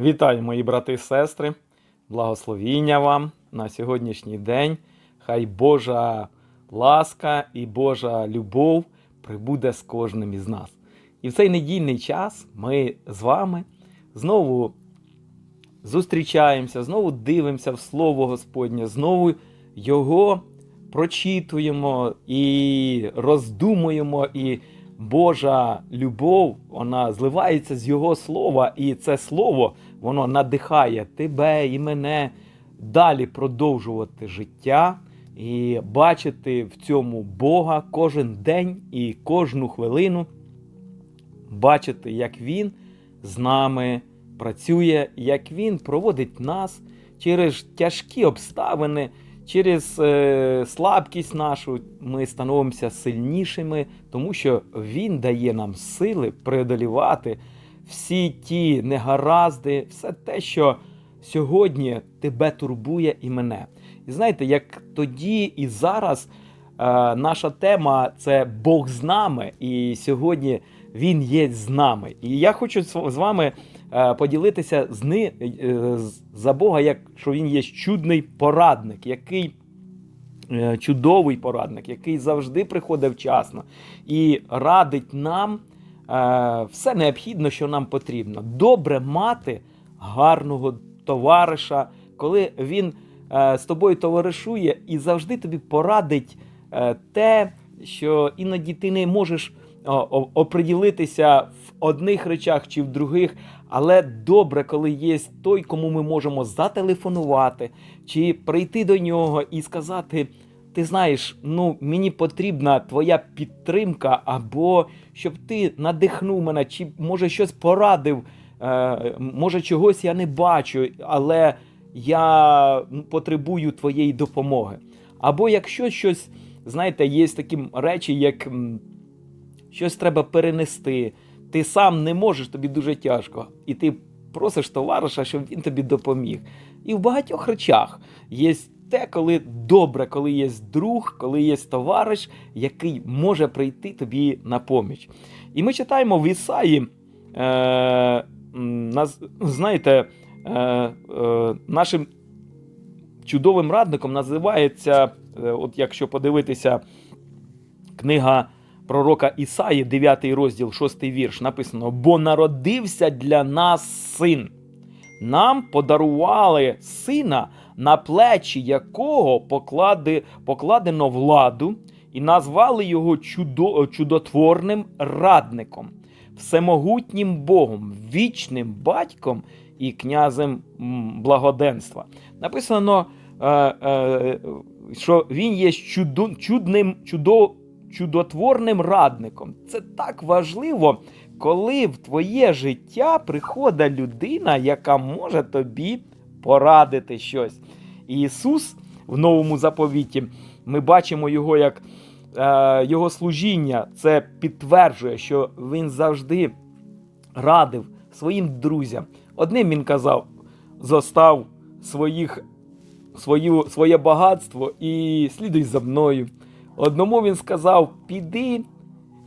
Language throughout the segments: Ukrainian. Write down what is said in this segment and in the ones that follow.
Вітаю, мої брати і сестри, благословіння вам на сьогоднішній день. Хай Божа ласка і Божа любов прибуде з кожним із нас. І в цей недільний час ми з вами знову зустрічаємося, знову дивимося в Слово Господнє, знову його прочитуємо і роздумуємо, і Божа любов, вона зливається з Його слова, і це слово воно надихає тебе і мене далі продовжувати життя і бачити в цьому Бога кожен день і кожну хвилину, бачити, як Він з нами працює, як Він проводить нас через тяжкі обставини. Через е, слабкість нашу ми становимося сильнішими, тому що Він дає нам сили преодолівати всі ті негаразди, все те, що сьогодні тебе турбує і мене. І знаєте, як тоді і зараз е, наша тема це Бог з нами, і сьогодні Він є з нами. І я хочу з вами поділитися з ни, е, за Бога, як що Він є чудний порадник, який е, чудовий порадник, який завжди приходить вчасно і радить нам е, все необхідне, що нам потрібно. Добре мати гарного товариша, коли він е, з тобою товаришує і завжди тобі порадить е, те, що іноді ти не можеш оприділитися в одних речах чи в других, але добре, коли є той, кому ми можемо зателефонувати, чи прийти до нього і сказати: ти знаєш, ну мені потрібна твоя підтримка, або щоб ти надихнув мене, чи може щось порадив. Е, може, чогось я не бачу, але я потребую твоєї допомоги. Або якщо щось, знаєте, є такі речі, як щось треба перенести, ти сам не можеш, тобі дуже тяжко, і ти просиш товариша, щоб він тобі допоміг. І в багатьох речах є те, коли добре, коли є друг, коли є товариш, який може прийти тобі на поміч. І ми читаємо в Ісаї, е, нас, знаєте, е, е, нашим чудовим радником називається, е, от якщо подивитися, книга пророка Ісаї, 9 розділ, 6 вірш, написано: Бо народився для нас син. Нам подарували сина, на плечі якого поклади, покладено владу, і назвали його чудо, чудотворним радником, всемогутнім Богом, вічним батьком і князем благоденства. Написано, е, е, що він є чудо, чудним, чудо, чудотворним радником. Це так важливо, коли в твоє життя приходить людина, яка може тобі порадити щось. Ісус в новому заповіті ми бачимо його як е, його служіння. Це підтверджує, що він завжди радив своїм друзям. Одним він казав: зостав своїх, свою, своє багатство і слідуй за мною. Одному він сказав: піди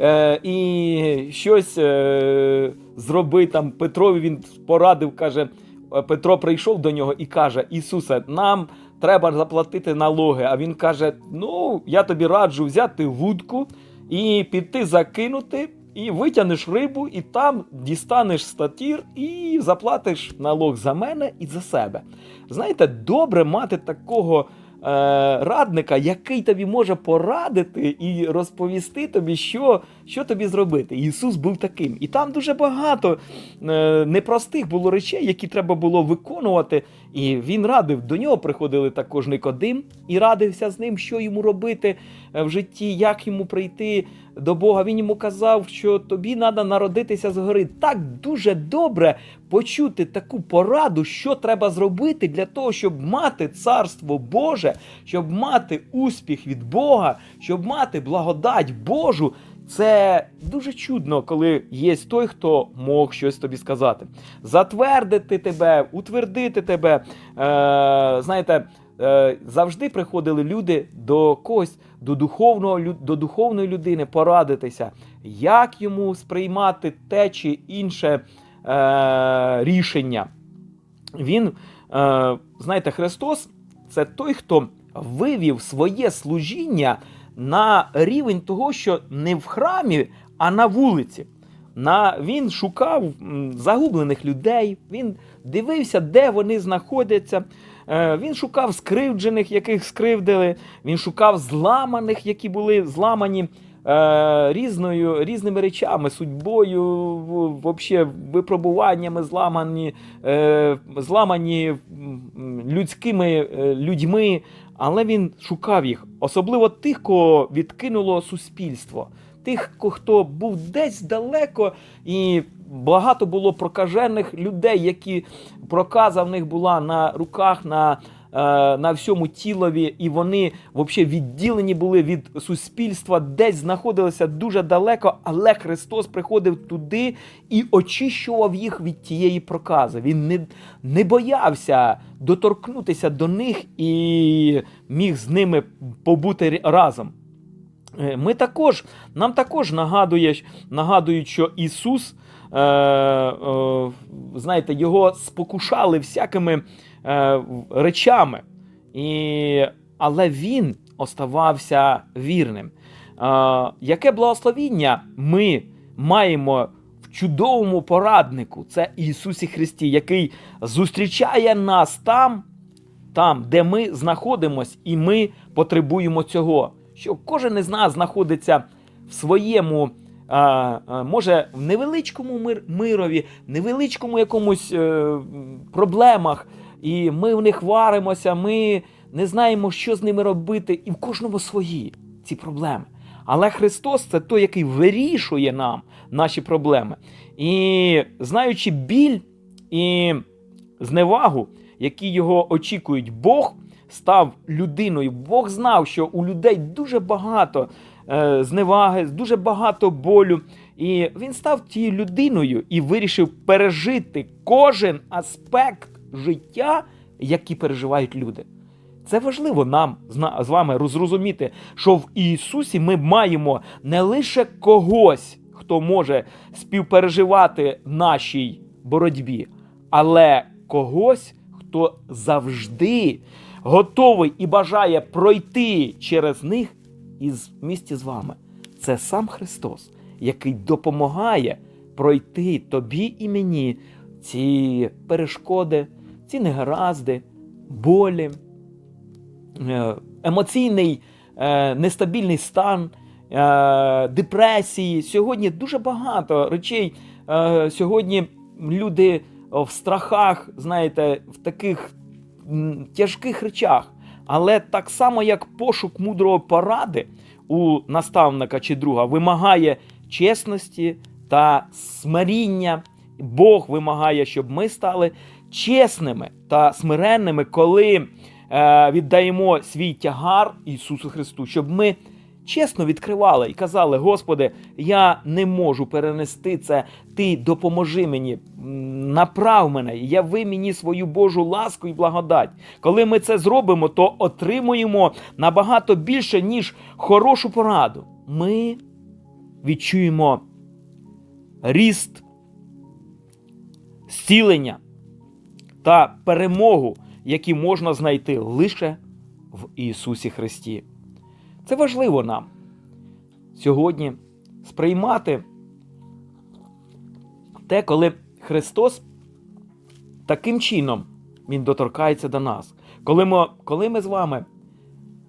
е, і щось е, зроби там. Петрові він порадив, каже. е, Петро прийшов до нього і каже: Ісусе, нам треба заплатити налоги. А він каже: Ну, я тобі раджу взяти вудку і піти закинути, і витягнеш рибу, і там дістанеш статір і заплатиш налог за мене і за себе. Знаєте, добре мати такого радника, який тобі може порадити і розповісти тобі, що, що тобі зробити. Ісус був таким. І там дуже багато е, непростих було речей, які треба було виконувати. І він радив. До нього приходили також Никодим і радився з ним, що йому робити е, в житті, як йому прийти до Бога. Він йому казав, що тобі треба народитися згори. Так дуже добре почути таку пораду, що треба зробити для того, щоб мати царство Боже, щоб мати успіх від Бога, щоб мати благодать Божу. Це дуже чудно, коли є той, хто мог щось тобі сказати. Затвердити тебе, утвердити тебе. Е, знаєте, е, завжди приходили люди до когось, до духовного, до духовної людини порадитися, як йому сприймати те чи інше е, рішення. він, е, знаєте, Христос це той, хто вивів своє служіння на рівень того, що не в храмі, а на вулиці. На, він шукав загублених людей, він дивився, де вони знаходяться. Е, Він шукав скривджених, яких скривдили. Він шукав зламаних, які були зламані е, різною, різними речами, судьбою, вообще випробуваннями, зламані, е, зламані людськими людьми. Але він шукав їх, особливо тих, кого відкинуло суспільство, тих, хто був десь далеко, і багато було прокажених людей, які проказа в них була на руках, на, на всьому тілові, і вони взагалі відділені були від суспільства, десь знаходилися дуже далеко, але Христос приходив туди і очищував їх від тієї прокази. Він не, не боявся доторкнутися до них і міг з ними побути разом. Е, Ми також, нам також нагадує, нагадують, що Ісус, е, е, знаєте, його спокушали всякими е, речами, і, але він оставався вірним. Е, яке благословіння ми маємо в чудовому пораднику? Це Ісусі Христі, який зустрічає нас там, там, де ми знаходимось, і ми потребуємо цього. Що кожен із нас знаходиться в своєму, а, може, в невеличкому мир, мирові, невеличкому якомусь е, проблемах, і ми в них варимося, ми не знаємо, що з ними робити, і в кожному свої ці проблеми. Але Христос це той, який вирішує нам наші проблеми. І знаючи біль і зневагу, які його очікують, Бог став людиною. Бог знав, що у людей дуже багато е, зневаги, дуже багато болю. І він став тією людиною і вирішив пережити кожен аспект життя, який переживають люди. Це важливо нам з вами зрозуміти, що в Ісусі ми маємо не лише когось, хто може співпереживати нашій боротьбі, але когось, хто завжди готовий і бажає пройти через них із місті з вами. Це сам Христос, який допомагає пройти тобі і мені ці перешкоди, ці негаразди, болі, е, емоційний е, нестабільний стан, е, депресії. Сьогодні дуже багато речей. Сьогодні люди в страхах, знаєте, в таких тяжких речах. Але так само, як пошук мудрої поради у наставника чи друга вимагає чесності та смиріння, Бог вимагає, щоб ми стали чесними та смиренними, коли е, віддаємо свій тягар Ісусу Христу, щоб ми чесно відкривали і казали: Господи, я не можу перенести це. Ти допоможи мені, направ мене, яви мені свою Божу ласку і благодать. Коли ми це зробимо, то отримуємо набагато більше, ніж хорошу пораду. Ми відчуємо ріст, зцілення та перемогу, які можна знайти лише в Ісусі Христі. Це важливо нам сьогодні сприймати те, коли Христос таким чином Він доторкається до нас. Коли ми, коли ми з вами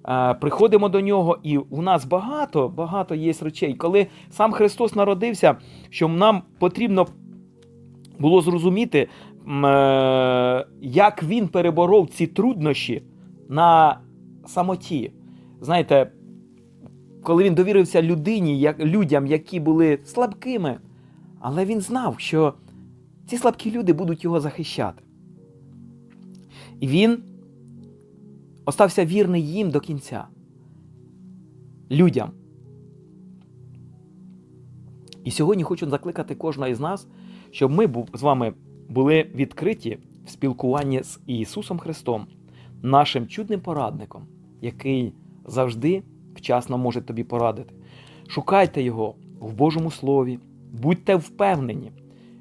е, приходимо до нього, і у нас багато, багато є речей, коли сам Христос народився, що нам потрібно було зрозуміти, як він переборов ці труднощі на самоті. Знаєте, коли він довірився людині, як, людям, які були слабкими, але він знав, що ці слабкі люди будуть його захищати. І він остався вірний їм до кінця. Людям. І сьогодні хочу закликати кожного із нас, щоб ми з вами були відкриті в спілкуванні з Ісусом Христом, нашим чудним порадником, який завжди вчасно може тобі порадити. Шукайте Його в Божому Слові, будьте впевнені,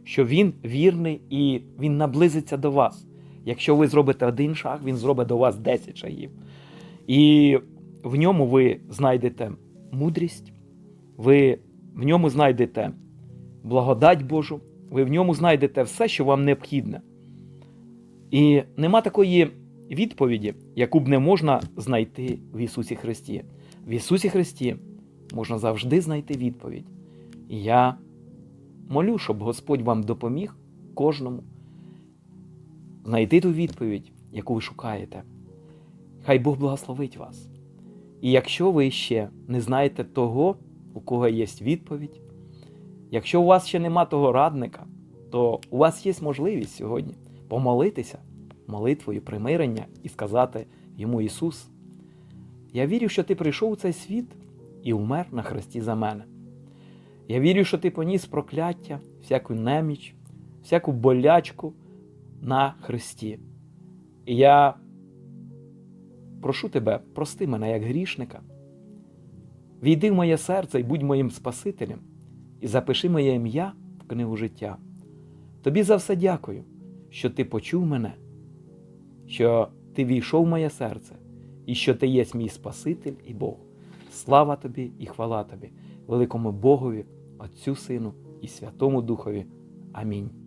що Він вірний і Він наблизиться до вас. Якщо ви зробите один шаг, він зробить до вас 10 шагів. І в ньому ви знайдете мудрість, ви в ньому знайдете благодать Божу, ви в ньому знайдете все, що вам необхідне. І нема такої відповіді, яку б не можна знайти в Ісусі Христі. В Ісусі Христі можна завжди знайти відповідь. Я молю, щоб Господь вам допоміг кожному знайти ту відповідь, яку ви шукаєте. Хай Бог благословить вас. І якщо ви ще не знаєте того, у кого є відповідь, якщо у вас ще нема того радника, то у вас є можливість сьогодні помолитися молитвою примирення і сказати йому Ісус, я вірю, що ти прийшов у цей світ і умер на хресті за мене. Я вірю, що ти поніс прокляття, всяку неміч, всяку болячку на хресті. І я прошу тебе, прости мене як грішника. Війди в моє серце і будь моїм Спасителем, і запиши моє ім'я в книгу життя. Тобі за все дякую, що ти почув мене, що ти війшов в моє серце, і що ти є мій Спаситель і Бог. Слава тобі і хвала тобі, великому Богові, Отцю Сину і Святому Духові. Амінь.